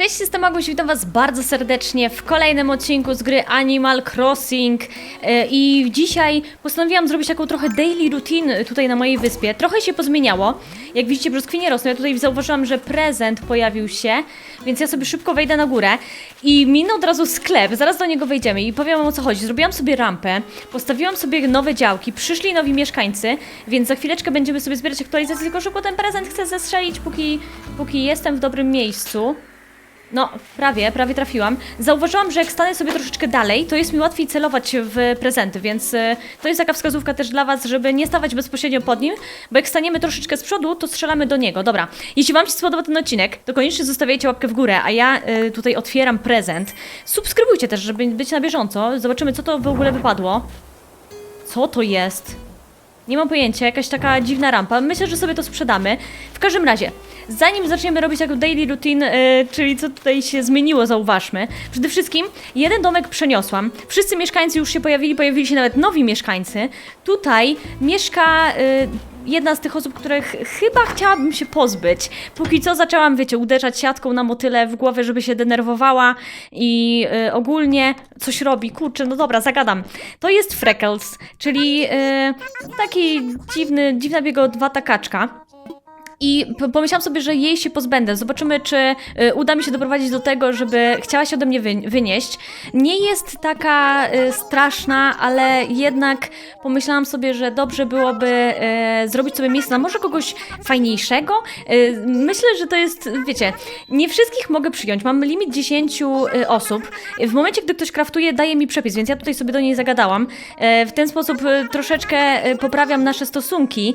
Cześć, jestem Aguś, witam Was bardzo serdecznie w kolejnym odcinku z gry Animal Crossing E, i dzisiaj postanowiłam zrobić taką trochę daily routine tutaj na mojej wyspie. Trochę się pozmieniało, jak widzicie brzoskwinie rosną, ja tutaj zauważyłam, że prezent pojawił się, więc ja sobie szybko wejdę na górę i minę od razu sklep, zaraz do niego wejdziemy i powiem wam o co chodzi. Zrobiłam sobie rampę, postawiłam sobie nowe działki, przyszli nowi mieszkańcy, więc za chwileczkę będziemy sobie zbierać aktualizacje, tylko szybko ten prezent chcę zestrzelić, póki, póki jestem w dobrym miejscu. No, prawie, prawie trafiłam. Zauważyłam, że jak stanę sobie troszeczkę dalej, to jest mi łatwiej celować w prezenty, więc y, to jest taka wskazówka też dla Was, żeby nie stawać bezpośrednio pod nim, bo jak staniemy troszeczkę z przodu, to strzelamy do niego. Dobra, jeśli Wam się spodobał ten odcinek, to koniecznie zostawiajcie łapkę w górę, a ja y, tutaj otwieram prezent. Subskrybujcie też, żeby być na bieżąco. Zobaczymy, co to w ogóle wypadło. Co to jest? Nie mam pojęcia, jakaś taka dziwna rampa. Myślę, że sobie to sprzedamy. W każdym razie, zanim zaczniemy robić taką daily routine, e, czyli co tutaj się zmieniło, zauważmy. Przede wszystkim jeden domek przeniosłam. Wszyscy mieszkańcy już się pojawili, pojawili się nawet nowi mieszkańcy. Tutaj mieszka e, jedna z tych osób, których chyba chciałabym się pozbyć. Póki co zaczęłam, wiecie, uderzać siatką na motyle w głowę, żeby się denerwowała i e, ogólnie coś robi. Kurczę, no dobra, zagadam. To jest Freckles, czyli e, taki dziwny, dziwna biegowata kaczka. I pomyślałam sobie, że jej się pozbędę. Zobaczymy, czy y, uda mi się doprowadzić do tego, żeby chciała się ode mnie wy- wynieść. Nie jest taka y, straszna, ale jednak pomyślałam sobie, że dobrze byłoby y, zrobić sobie miejsce na może kogoś fajniejszego. Myślę, że to jest, wiecie, nie wszystkich mogę przyjąć. Mam limit 10 y, osób. W momencie, gdy ktoś kraftuje, daje mi przepis, więc ja tutaj sobie do niej zagadałam. W ten sposób troszeczkę poprawiam nasze stosunki.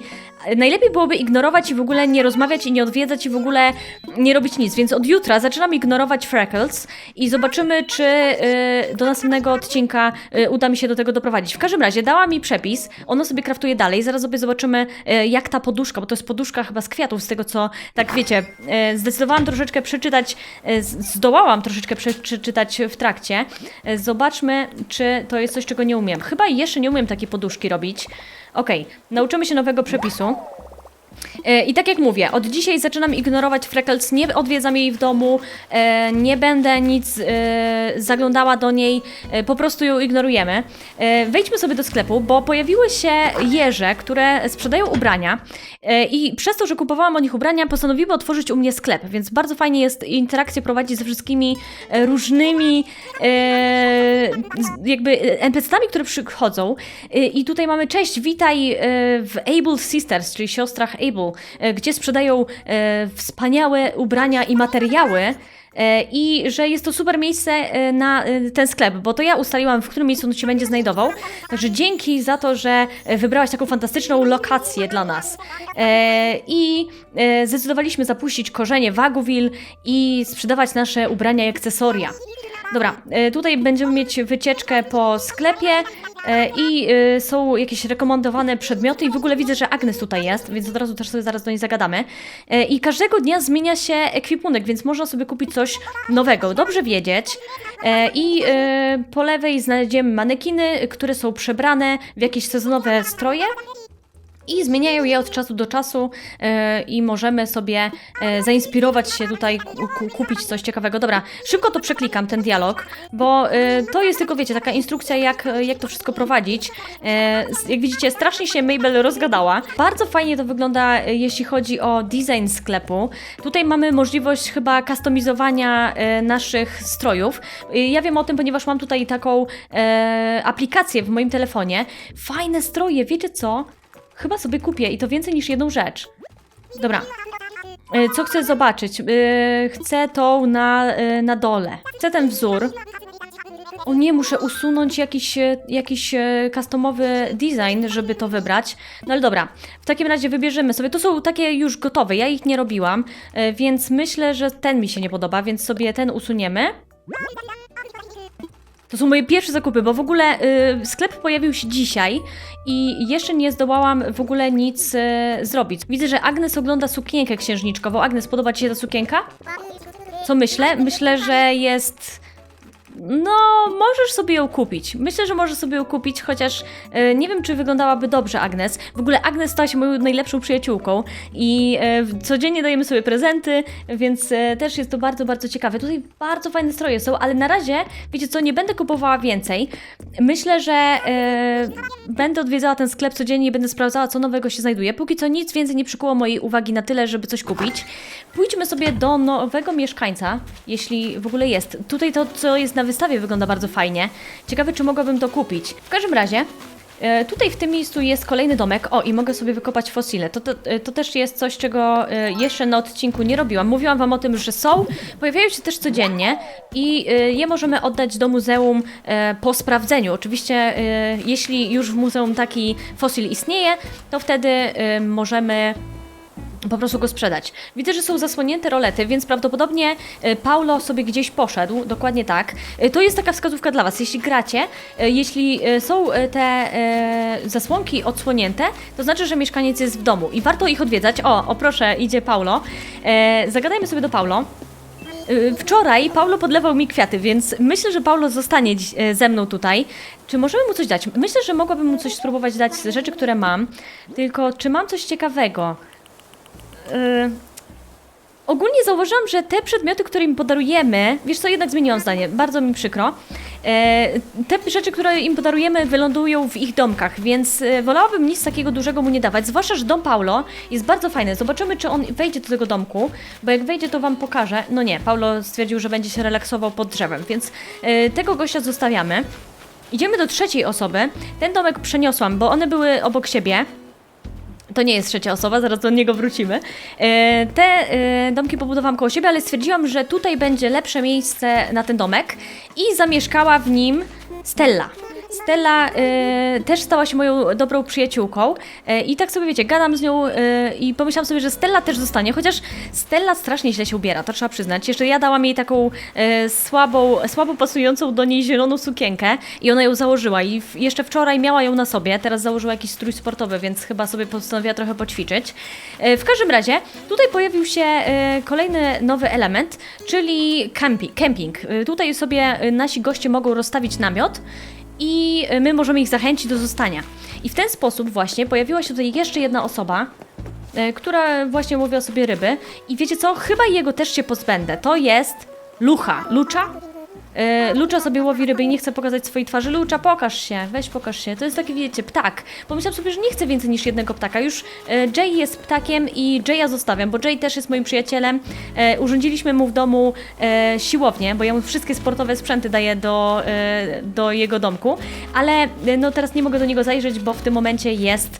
Najlepiej byłoby ignorować i w ogóle nie rozmawiać i nie odwiedzać i w ogóle nie robić nic, więc od jutra zaczynam ignorować Freckles i zobaczymy, czy y, do następnego odcinka y, uda mi się do tego doprowadzić. W każdym razie dała mi przepis, ona sobie kraftuje dalej, zaraz sobie zobaczymy y, jak ta poduszka, bo to jest poduszka chyba z kwiatów, z tego co, tak wiecie, y, zdecydowałam troszeczkę przeczytać, y, zdołałam troszeczkę prze- przeczytać w trakcie. Y, Zobaczmy, czy to jest coś, czego nie umiem. Chyba jeszcze nie umiem takiej poduszki robić. Okej, nauczymy się nowego przepisu. E, I tak jak mówię, od dzisiaj zaczynam ignorować Freckles, nie odwiedzam jej w domu, e, nie będę nic e, zaglądała do niej, po prostu ją ignorujemy. Wejdźmy sobie do sklepu, bo pojawiły się jeże, które sprzedają ubrania i przez to, że kupowałam od nich ubrania, postanowiły otworzyć u mnie sklep, więc bardzo fajnie jest interakcję prowadzić ze wszystkimi różnymi jakby NPC-ami, które przychodzą. I tutaj mamy cześć, witaj w Able Sisters, czyli siostrach Able, gdzie sprzedają e, wspaniałe ubrania i materiały. E, I że jest to super miejsce e, na e, ten sklep, bo to ja ustaliłam, w którym miejscu on się będzie znajdował. Także dzięki za to, że e, wybrałaś taką fantastyczną lokację dla nas. E, I e, zdecydowaliśmy zapuścić korzenie Waguville i sprzedawać nasze ubrania i akcesoria. Dobra, e, tutaj będziemy mieć wycieczkę po sklepie e, i e, są jakieś rekomendowane przedmioty i w ogóle widzę, że Agnes tutaj jest, więc od razu też sobie zaraz do niej zagadamy. I każdego dnia zmienia się ekwipunek, więc można sobie kupić coś nowego. Dobrze wiedzieć. I po lewej znajdziemy manekiny, które są przebrane w jakieś sezonowe stroje. I zmieniają je od czasu do czasu e, i możemy sobie e, zainspirować się tutaj, ku, ku, kupić coś ciekawego. Dobra, szybko to przeklikam, ten dialog, bo e, to jest tylko, wiecie, taka instrukcja, jak, jak to wszystko prowadzić. Jak widzicie, strasznie się Mabel rozgadała. Bardzo fajnie to wygląda, jeśli chodzi o design sklepu. Tutaj mamy możliwość chyba kustomizowania naszych strojów. Ja wiem o tym, ponieważ mam tutaj taką aplikację w moim telefonie. Fajne stroje, wiecie co? Chyba sobie kupię i to więcej niż jedną rzecz. Dobra. E, Co chcę zobaczyć? E, Chcę tą na, e, na dole. Chcę ten wzór. O nie, muszę usunąć jakiś, jakiś customowy design, żeby to wybrać. No ale dobra, w takim razie wybierzemy sobie. To są takie już gotowe, ja ich nie robiłam, więc myślę, że ten mi się nie podoba, więc sobie ten usuniemy. To są moje pierwsze zakupy, bo w ogóle y, sklep pojawił się dzisiaj i jeszcze nie zdołałam w ogóle nic y, zrobić. Widzę, że Agnes ogląda sukienkę księżniczkową. Agnes, podoba Ci się ta sukienka? Co myślę? Myślę, że jest No, możesz sobie ją kupić. Myślę, że możesz sobie ją kupić, chociaż e, nie wiem, czy wyglądałaby dobrze Agnes. W ogóle Agnes stała się moją najlepszą przyjaciółką i e, codziennie dajemy sobie prezenty, więc e, też jest to bardzo, bardzo ciekawe. Tutaj bardzo fajne stroje są, ale na razie, wiecie co, nie będę kupowała więcej. Myślę, że e, będę odwiedzała ten sklep codziennie i będę sprawdzała, co nowego się znajduje. Póki co nic więcej nie przykuło mojej uwagi na tyle, żeby coś kupić. Pójdźmy sobie do nowego mieszkańca, jeśli w ogóle jest. Tutaj to, co jest na wystawie, wygląda bardzo fajnie. Ciekawe, czy mogłabym to kupić. W każdym razie, e, tutaj w tym miejscu jest kolejny domek. O, i mogę sobie wykopać fosile. To, to, e, to też jest coś, czego e, jeszcze na odcinku nie robiłam. Mówiłam Wam o tym, że są. Pojawiają się też codziennie i je możemy oddać do muzeum po sprawdzeniu. Oczywiście, jeśli już w muzeum taki fosil istnieje, to wtedy możemy po prostu go sprzedać. Widzę, że są zasłonięte rolety, więc prawdopodobnie e, Paulo sobie gdzieś poszedł, dokładnie tak. E, To jest taka wskazówka dla Was. Jeśli gracie, e, jeśli są te zasłonki odsłonięte, to znaczy, że mieszkaniec jest w domu i warto ich odwiedzać. O, o proszę, idzie Paulo. Zagadajmy sobie do Paulo. Wczoraj Paulo podlewał mi kwiaty, więc myślę, że Paulo zostanie ze mną tutaj. Czy możemy mu coś dać? Myślę, że mogłabym mu coś spróbować dać z rzeczy, które mam. Tylko, czy mam coś ciekawego? Y, Ogólnie zauważyłam, że te przedmioty, które im podarujemy, wiesz co, jednak zmieniłam zdanie, bardzo mi przykro. E, te rzeczy, które im podarujemy, wylądują w ich domkach, więc e, wolałabym nic takiego dużego mu nie dawać. Zwłaszcza, że dom Paulo jest bardzo fajny. Zobaczymy, czy on wejdzie do tego domku, bo jak wejdzie, to wam pokażę. No nie, Paulo stwierdził, że będzie się relaksował pod drzewem, więc tego gościa zostawiamy. Idziemy do trzeciej osoby. Ten domek przeniosłam, bo one były obok siebie. To nie jest trzecia osoba, zaraz do niego wrócimy. E, Te e, domki pobudowałam koło siebie, ale stwierdziłam, że tutaj będzie lepsze miejsce na ten domek i zamieszkała w nim Stella. Stella e, też stała się moją dobrą przyjaciółką e, i tak sobie wiecie, gadam z nią e, i pomyślałam sobie, że Stella też zostanie, chociaż Stella strasznie źle się ubiera, to trzeba przyznać. Jeszcze ja dałam jej taką e, słabą, słabo pasującą do niej zieloną sukienkę i ona ją założyła i w, jeszcze wczoraj miała ją na sobie, teraz założyła jakiś strój sportowy, więc chyba sobie postanowiła trochę poćwiczyć. E, w każdym razie, tutaj pojawił się e, kolejny nowy element, czyli campi, camping. E, tutaj sobie nasi goście mogą rozstawić namiot i my możemy ich zachęcić do zostania. I w ten sposób właśnie pojawiła się tutaj jeszcze jedna osoba, e, która właśnie łowiła sobie ryby. I wiecie co? Chyba jego też się pozbędę. To jest Lucha. Lucza? E, Lucza sobie łowi ryby i nie chce pokazać swojej twarzy. Lucza, pokaż się, weź pokaż się. To jest taki, wiecie, ptak. Pomyślałam sobie, że nie chcę więcej niż jednego ptaka. Już e, Jay jest ptakiem i Jaya zostawiam, bo Jay też jest moim przyjacielem. E, urządziliśmy mu w domu e, siłownię, bo ja mu wszystkie sportowe sprzęty daję do, do jego domku. Ale no teraz nie mogę do niego zajrzeć, bo w tym momencie jest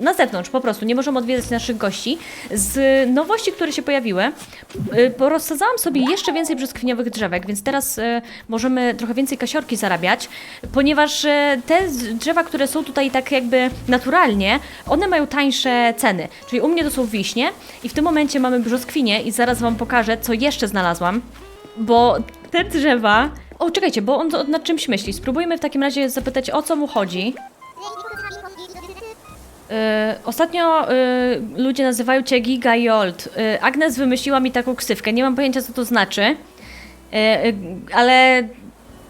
na zewnątrz po prostu. Nie możemy odwiedzać naszych gości. Z nowości, które się pojawiły, porozsadzałam sobie jeszcze więcej brzoskwiniowych drzewek, więc teraz y, możemy trochę więcej kasiorki zarabiać, ponieważ y, te drzewa, które są tutaj tak jakby naturalnie, one mają tańsze ceny. Czyli u mnie to są wiśnie i w tym momencie mamy brzoskwinie i zaraz Wam pokażę, co jeszcze znalazłam, bo te drzewa... O, czekajcie, bo on nad czymś myśli. Spróbujmy w takim razie zapytać, o co mu chodzi. Y, ostatnio y, ludzie nazywają cię Giga Jolt. Y, Agnes wymyśliła mi taką ksywkę. Nie mam pojęcia, co to znaczy, y, y, ale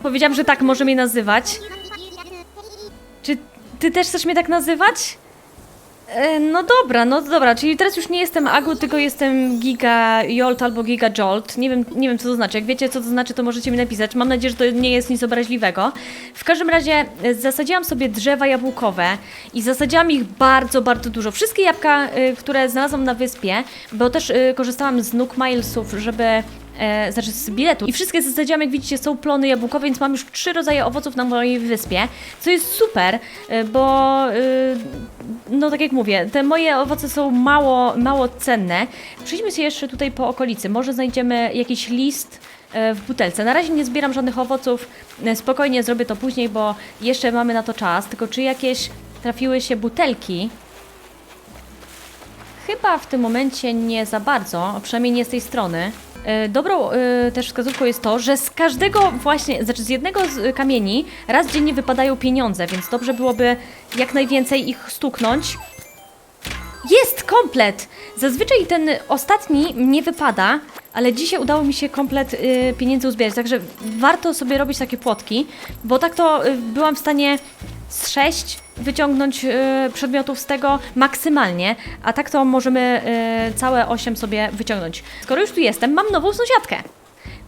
powiedziałam, że tak może mnie nazywać. Czy ty też chcesz mnie tak nazywać? E, No dobra, no dobra, czyli teraz już nie jestem Agu, tylko jestem Giga Jolt albo Giga Jolt. Nie wiem, nie wiem co to znaczy. Jak wiecie co to znaczy, to możecie mi napisać. Mam nadzieję, że to nie jest nic obraźliwego. W każdym razie e, zasadziłam sobie drzewa jabłkowe i zasadziłam ich bardzo, bardzo dużo. Wszystkie jabłka, e, które znalazłam na wyspie, bo też e, korzystałam z Nook Milesów, żeby e, znaczy z biletu. I wszystkie zasadziłam, jak widzicie, są plony jabłkowe, więc mam już trzy rodzaje owoców na mojej wyspie, co jest super, e, bo e, no tak jak mówię, te moje owoce są mało, mało cenne. Przejdźmy się jeszcze tutaj po okolicy. Może znajdziemy jakiś list e, w butelce. Na razie nie zbieram żadnych owoców, spokojnie zrobię to później, bo jeszcze mamy na to czas. Tylko czy jakieś trafiły się butelki? Chyba w tym momencie nie za bardzo, przynajmniej nie z tej strony. E, Dobrą e, też wskazówką jest to, że z każdego właśnie, znaczy z jednego z kamieni raz dziennie wypadają pieniądze, więc dobrze byłoby jak najwięcej ich stuknąć. Jest! komplet! Zazwyczaj ten ostatni nie wypada, ale dzisiaj udało mi się komplet y, pieniędzy uzbierać, także warto sobie robić takie płotki, bo tak to y, byłam w stanie z 6 wyciągnąć y, przedmiotów z tego maksymalnie, a tak to możemy y, całe 8 sobie wyciągnąć. Skoro już tu jestem, mam nową sąsiadkę.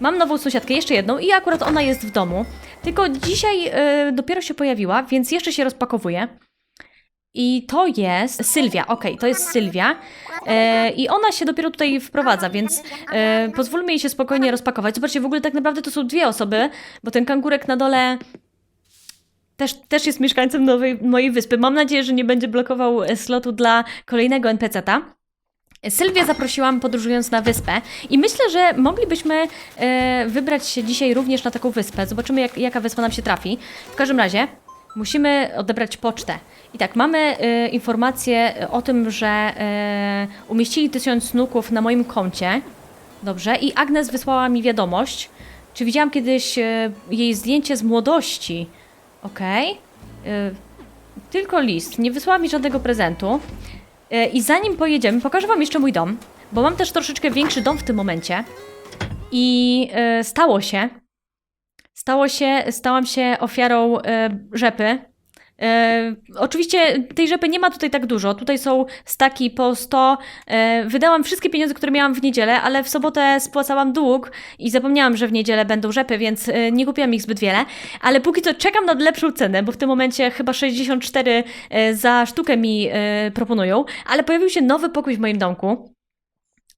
Mam nową sąsiadkę, jeszcze jedną i akurat ona jest w domu. Tylko dzisiaj y, dopiero się pojawiła, więc jeszcze się rozpakowuje. I to jest Sylwia, okej, to jest Sylwia. E, I ona się dopiero tutaj wprowadza, więc e, pozwólmy jej się spokojnie rozpakować. Zobaczcie, w ogóle tak naprawdę to są dwie osoby, bo ten kangurek na dole też, też jest mieszkańcem nowej, mojej wyspy. Mam nadzieję, że nie będzie blokował e, slotu dla kolejnego NPC-ta. Sylwię zaprosiłam podróżując na wyspę i myślę, że moglibyśmy e, wybrać się dzisiaj również na taką wyspę. Zobaczymy, jak, jaka wyspa nam się trafi. W każdym razie musimy odebrać pocztę. I tak, mamy e, informację o tym, że e, umieścili tysiąc nuków na moim koncie. Dobrze. I Agnes wysłała mi wiadomość. Czy widziałam kiedyś e, jej zdjęcie z młodości? Okej. E, Tylko list. Nie wysłała mi żadnego prezentu. E, I zanim pojedziemy, pokażę Wam jeszcze mój dom, bo mam też troszeczkę większy dom w tym momencie. I e, stało się, stało się, stałam się ofiarą e, rzepy. E, oczywiście tej rzepy nie ma tutaj tak dużo. Tutaj są staki po 100. E, wydałam wszystkie pieniądze, które miałam w niedzielę, ale w sobotę spłacałam dług i zapomniałam, że w niedzielę będą rzepy, więc e, nie kupiłam ich zbyt wiele. Ale póki co czekam na lepszą cenę, bo w tym momencie chyba 64 e, za sztukę mi proponują. Ale pojawił się nowy pokój w moim domku,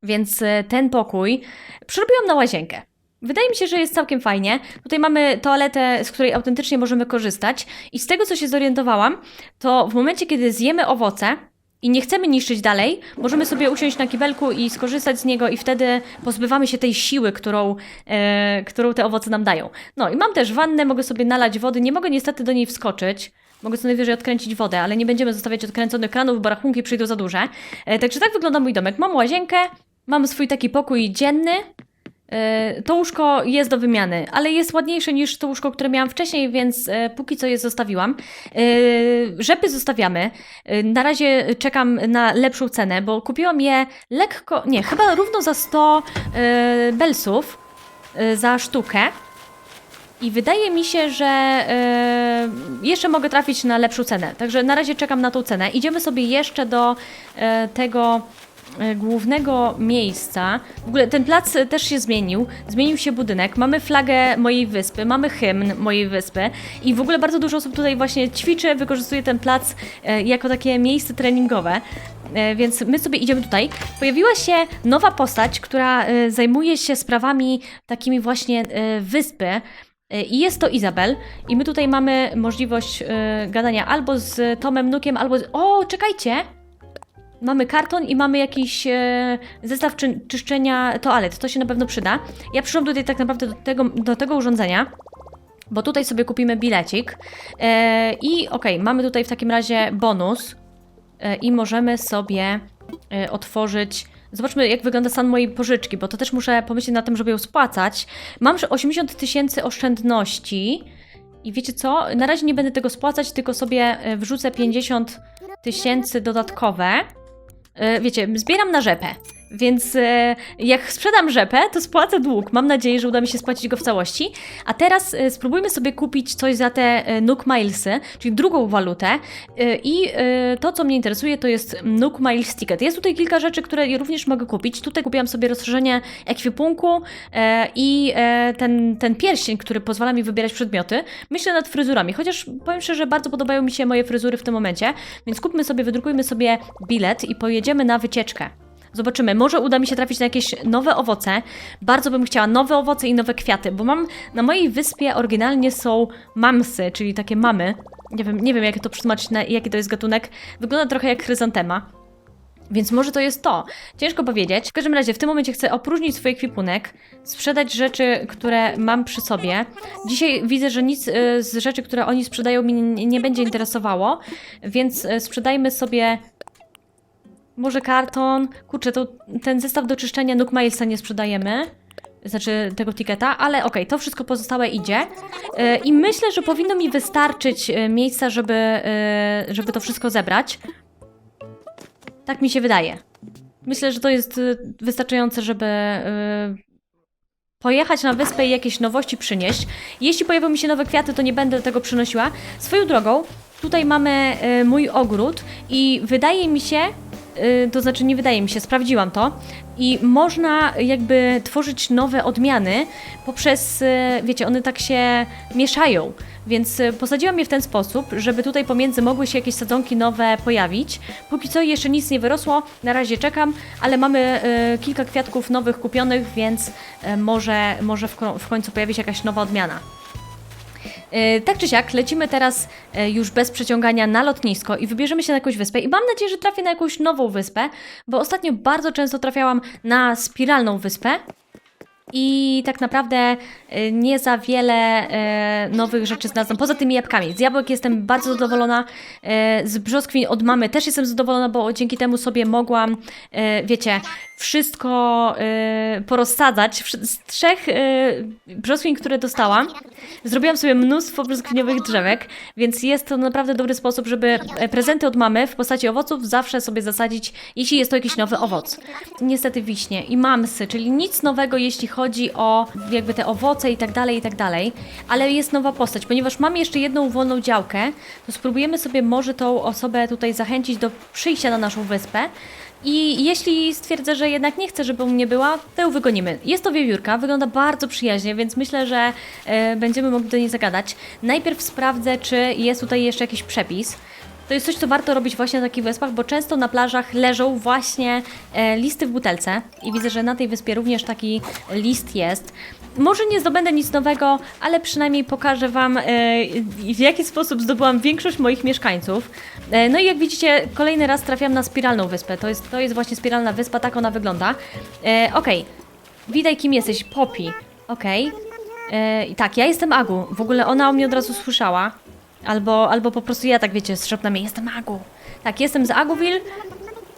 więc ten pokój przerobiłam na łazienkę. Wydaje mi się, że jest całkiem fajnie. Tutaj mamy toaletę, z której autentycznie możemy korzystać. I z tego, co się zorientowałam, to w momencie, kiedy zjemy owoce i nie chcemy niszczyć dalej, możemy sobie usiąść na kibelku i skorzystać z niego, i wtedy pozbywamy się tej siły, którą, e, którą te owoce nam dają. No i mam też wannę, mogę sobie nalać wody. Nie mogę niestety do niej wskoczyć. Mogę co najwyżej odkręcić wodę, ale nie będziemy zostawiać odkręconych kranów, bo rachunki przyjdą za duże. E, także tak wygląda mój domek. Mam łazienkę, mam swój taki pokój dzienny. E, To łóżko jest do wymiany, ale jest ładniejsze niż to łóżko, które miałam wcześniej, więc e, póki co je zostawiłam. E, Rzepy zostawiamy. Na razie czekam na lepszą cenę, bo kupiłam je lekko, nie, chyba równo za 100 e, belsów za sztukę. I wydaje mi się, że jeszcze mogę trafić na lepszą cenę. Także na razie czekam na tą cenę. Idziemy sobie jeszcze do tego głównego miejsca. W ogóle ten plac e, też się zmienił. Zmienił się budynek. Mamy flagę mojej wyspy, mamy hymn mojej wyspy i w ogóle bardzo dużo osób tutaj właśnie ćwiczy, wykorzystuje ten plac e, jako takie miejsce treningowe. E, Więc my sobie idziemy tutaj. Pojawiła się nowa postać, która e, zajmuje się sprawami takimi właśnie e, wyspy. E, I jest to Izabel. I my tutaj mamy możliwość e, gadania albo z Tomem Nukiem, albo z... O, czekajcie! Mamy karton i mamy jakiś e, zestaw czy, czyszczenia toalet. To się na pewno przyda. Ja przyszłam tutaj tak naprawdę do tego, do tego urządzenia, bo tutaj sobie kupimy bilecik. E, I okej, mamy tutaj w takim razie bonus e, i możemy sobie e, otworzyć. Zobaczmy, jak wygląda stan mojej pożyczki, bo to też muszę pomyśleć na tym, żeby ją spłacać. Mam że 80 tysięcy oszczędności. I wiecie co? Na razie nie będę tego spłacać, tylko sobie e, wrzucę 50 tysięcy dodatkowe. E, Wiecie, zbieram na rzepę, więc e, jak sprzedam rzepę, to spłacę dług. Mam nadzieję, że uda mi się spłacić go w całości. A teraz e, spróbujmy sobie kupić coś za te e, Nook Milesy, czyli drugą walutę. E, I e, to, co mnie interesuje, to jest Nook Miles Ticket. Jest tutaj kilka rzeczy, które również mogę kupić. Tutaj kupiłam sobie rozszerzenie ekwipunku e, i e, ten, ten pierścień, który pozwala mi wybierać przedmioty. Myślę nad fryzurami, chociaż powiem szczerze, bardzo podobają mi się moje fryzury w tym momencie, więc kupmy sobie, wydrukujmy sobie bilet i pojedziemy na wycieczkę. Zobaczymy, może uda mi się trafić na jakieś nowe owoce. Bardzo bym chciała nowe owoce i nowe kwiaty, bo mam na mojej wyspie oryginalnie są mamsy, czyli takie mamy. Nie wiem, nie wiem jak to przetłumaczyć, na jaki to jest gatunek. Wygląda trochę jak chryzantema. Więc może to jest to. Ciężko powiedzieć. W każdym razie w tym momencie chcę opróżnić swój ekwipunek, sprzedać rzeczy, które mam przy sobie. Dzisiaj widzę, że nic y, z rzeczy, które oni sprzedają mi nie, będzie interesowało, więc y, sprzedajmy sobie może karton. Kurczę, to ten zestaw do czyszczenia Nook Milesa nie sprzedajemy. Znaczy tego tiketa, ale okej, to wszystko pozostałe idzie. Y, I myślę, że powinno mi wystarczyć y, miejsca, żeby, y, żeby to wszystko zebrać. Tak mi się wydaje. Myślę, że to jest wystarczające, żeby y, pojechać na wyspę i jakieś nowości przynieść. Jeśli pojawią mi się nowe kwiaty, to nie będę tego przynosiła. Swoją drogą, tutaj mamy mój ogród i wydaje mi się, to znaczy nie wydaje mi się, sprawdziłam to i można jakby tworzyć nowe odmiany poprzez, y, wiecie, one tak się mieszają. Więc y, posadziłam je w ten sposób, żeby tutaj pomiędzy mogły się jakieś sadzonki nowe pojawić. Póki co jeszcze nic nie wyrosło, na razie czekam, ale mamy y, kilka kwiatków nowych kupionych, więc y, może, może w końcu pojawi się jakaś nowa odmiana. Y, Tak czy siak, lecimy teraz y, już bez przeciągania na lotnisko i wybierzemy się na jakąś wyspę. I mam nadzieję, że trafię na jakąś nową wyspę, bo ostatnio bardzo często trafiałam na spiralną wyspę. I tak naprawdę y, nie za wiele nowych rzeczy znalazłam. Poza tymi jabłkami. Z jabłek jestem bardzo zadowolona. Z brzoskwiń od mamy też jestem zadowolona, bo dzięki temu sobie mogłam, wiecie, wszystko y, porozsadzać. Z trzech y, brzoskwiń, które dostałam, zrobiłam sobie mnóstwo brzoskwiniowych drzewek, więc jest to naprawdę dobry sposób, żeby e, prezenty od mamy w postaci owoców zawsze sobie zasadzić, jeśli jest to jakiś nowy owoc. Niestety wiśnie i mamsy, czyli nic nowego, jeśli chodzi o jakby te owoce i tak dalej, i tak dalej, ale jest nowa postać, ponieważ mam jeszcze jedną wolną działkę, to spróbujemy sobie może tą osobę tutaj zachęcić do przyjścia na naszą wyspę. I jeśli stwierdzę, że jednak nie chcę, żeby u mnie była, to ją wygonimy. Jest to wiewiórka, wygląda bardzo przyjaźnie, więc myślę, że e, będziemy mogli do niej zagadać. Najpierw sprawdzę, czy jest tutaj jeszcze jakiś przepis. To jest coś, co warto robić właśnie na takich wyspach, bo często na plażach leżą właśnie e, listy w butelce i widzę, że na tej wyspie również taki list jest. Może nie zdobędę nic nowego, ale przynajmniej pokażę Wam, e, w jaki sposób zdobyłam większość moich mieszkańców. E, no i jak widzicie, kolejny raz trafiam na spiralną wyspę. To jest, to jest właśnie spiralna wyspa, tak ona wygląda. Okej, witaj kim jesteś, Poppy. Okej. I tak, ja jestem Agu. W ogóle ona o mnie od razu słyszała. Albo, albo po prostu ja tak wiecie, jej, jestem Agu. Tak, jestem z Aguville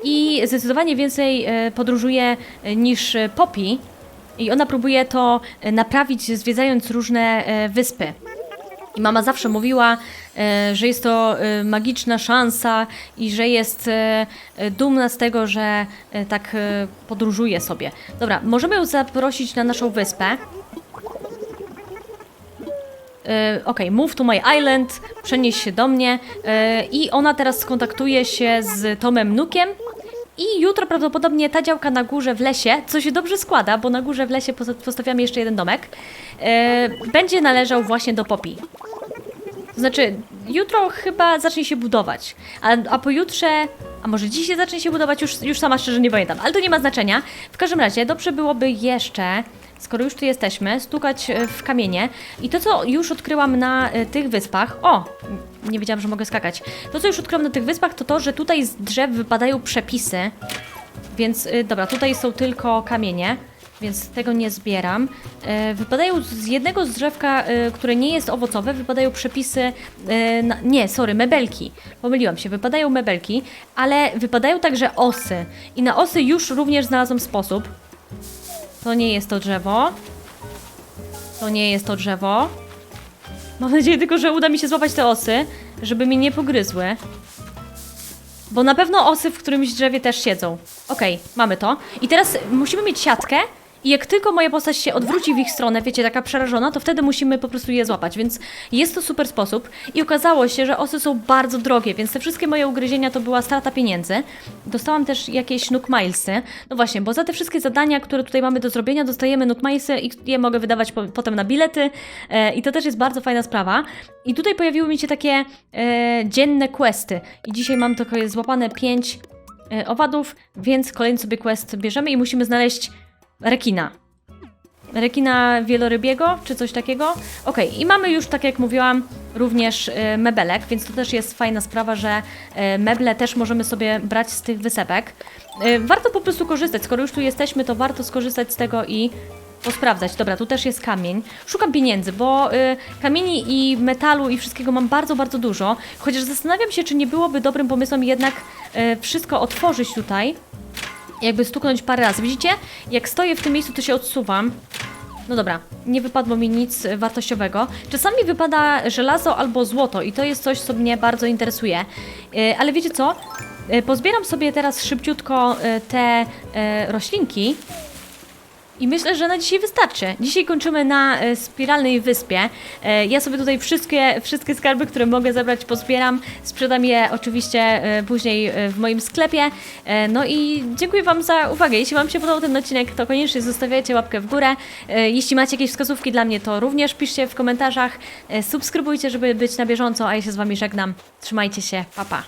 i zdecydowanie więcej e, podróżuję e, niż e, Poppy. I ona próbuje to naprawić, zwiedzając różne wyspy. I mama zawsze mówiła, że jest to magiczna szansa i że jest dumna z tego, że tak podróżuje sobie. Dobra, możemy ją zaprosić na naszą wyspę. E, Okej, move to my island, przenieś się do mnie e, i ona teraz skontaktuje się z Tomem Nukiem i jutro prawdopodobnie ta działka na górze w lesie, co się dobrze składa, bo na górze w lesie postawiamy jeszcze jeden domek, e, będzie należał właśnie do Poppy. To znaczy, jutro chyba zacznie się budować, a, a pojutrze, a może dzisiaj zacznie się budować, już, już sama szczerze nie pamiętam, ale to nie ma znaczenia. W każdym razie dobrze byłoby jeszcze, skoro już tu jesteśmy, stukać e, w kamienie i to, co już odkryłam na e, tych wyspach, o, nie wiedziałam, że mogę skakać, to, co już odkryłam na tych wyspach, to to, że tutaj z drzew wypadają przepisy, więc y, dobra, tutaj są tylko kamienie, więc tego nie zbieram. E, wypadają z jednego z drzewka, e, które nie jest owocowe, wypadają przepisy. E, na, nie, sorry, mebelki. Pomyliłam się, wypadają mebelki, ale wypadają także osy. I na osy już również znalazłam sposób. To nie jest to drzewo. To nie jest to drzewo. Mam nadzieję tylko, że uda mi się złapać te osy, żeby mnie nie pogryzły. Bo na pewno osy w którymś drzewie też siedzą. Okej, mamy to. I teraz musimy mieć siatkę i jak tylko moja postać się odwróci w ich stronę, wiecie, taka przerażona, to wtedy musimy po prostu je złapać, więc jest to super sposób. I okazało się, że osy są bardzo drogie, więc te wszystkie moje ugryzienia to była strata pieniędzy. Dostałam też jakieś Nook Milesy. No właśnie, bo za te wszystkie zadania, które tutaj mamy do zrobienia, dostajemy Nook i je mogę wydawać po, potem na bilety. E, I to też jest bardzo fajna sprawa. I tutaj pojawiły mi się takie e, dzienne questy. I dzisiaj mam tylko złapane 5 e, owadów, więc kolejny sobie quest bierzemy i musimy znaleźć rekina. Rekina wielorybiego, czy coś takiego. Okej, i mamy już, tak jak mówiłam, również e, mebelek, więc to też jest fajna sprawa, że e, meble też możemy sobie brać z tych wysepek. E, warto po prostu korzystać, skoro już tu jesteśmy, to warto skorzystać z tego i posprawdzać. Dobra, tu też jest kamień. Szukam pieniędzy, bo y, kamieni i metalu i wszystkiego mam bardzo, bardzo dużo. Chociaż zastanawiam się, czy nie byłoby dobrym pomysłem jednak y, wszystko otworzyć tutaj. Jakby stuknąć parę razy. Widzicie? Jak stoję w tym miejscu, to się odsuwam. No dobra, nie wypadło mi nic wartościowego. Czasami wypada żelazo albo złoto i to jest coś, co mnie bardzo interesuje. Y, ale wiecie co? E, Pozbieram sobie teraz szybciutko e, te e, roślinki. I myślę, że na dzisiaj wystarczy. Dzisiaj kończymy na e, spiralnej wyspie. E, ja sobie tutaj wszystkie, wszystkie skarby, które mogę zabrać, pozbieram. Sprzedam je oczywiście e, później e, w moim sklepie. E, no i dziękuję Wam za uwagę. Jeśli Wam się podobał ten odcinek, to koniecznie zostawiajcie łapkę w górę. E, jeśli macie jakieś wskazówki dla mnie, to również piszcie w komentarzach. E, subskrybujcie, żeby być na bieżąco, a ja się z Wami żegnam. Trzymajcie się, pa pa.